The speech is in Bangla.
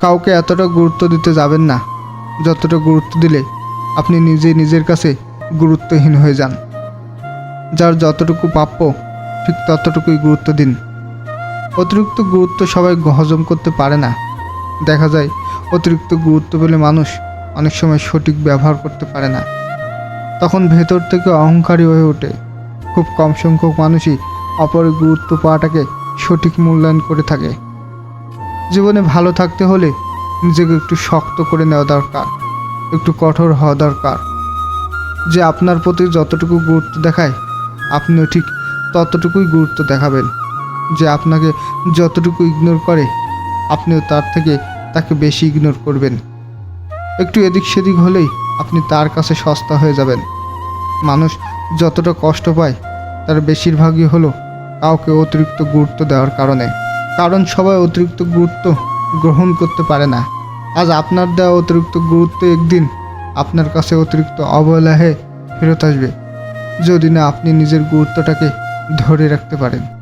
কাউকে এতটা গুরুত্ব দিতে যাবেন না। যতটা গুরুত্ব দিলে আপনি নিজে নিজের কাছে গুরুত্বহীন হয়ে যান। যার যতটুকু প্রাপ্য, ঠিক ততটুকুই গুরুত্ব দিন। অতিরিক্ত গুরুত্ব সবাই হজম করতে পারে না। দেখা যায়, অতিরিক্ত গুরুত্ব পেলে মানুষ অনেক সময় সঠিক ব্যবহার করতে পারে না। তখন ভেতর থেকে অহংকারী হয়ে ওঠে। খুব কম সংখ্যক মানুষই অপরের গুরুত্ব পাওয়াটাকে সঠিক মূল্যায়ন করে থাকে। জীবনে ভালো থাকতে হলে নিজেকে একটু শক্ত করে নেওয়া দরকার, একটু কঠোর হওয়া দরকার। যে আপনার প্রতি যতটুকু গুরুত্ব দেখায়, আপনিও ঠিক ততটুকুই গুরুত্ব দেখাবেন। যে আপনাকে যতটুকু ইগনোর করে, আপনিও তার থেকে তাকে বেশি ইগনোর করবেন। একটু এদিক সেদিক হলেই আপনি তার কাছে সস্তা হয়ে যাবেন। মানুষ যতটা কষ্ট পায়, তার বেশিরভাগই হলো কাউকে অতিরিক্ত গুরুত্ব দেওয়ার কারণে। কারণ সবাই অতিরিক্ত গুরুত্ব গ্রহণ করতে পারে না। আজ আপনার দেওয়া অতিরিক্ত গুরুত্ব একদিন আপনার কাছে অতিরিক্ত অবহেলা হয়ে ফেরত আসবে। যদি না, আপনি নিজের গুরুত্বটাকে ধরে রাখতে পারেন।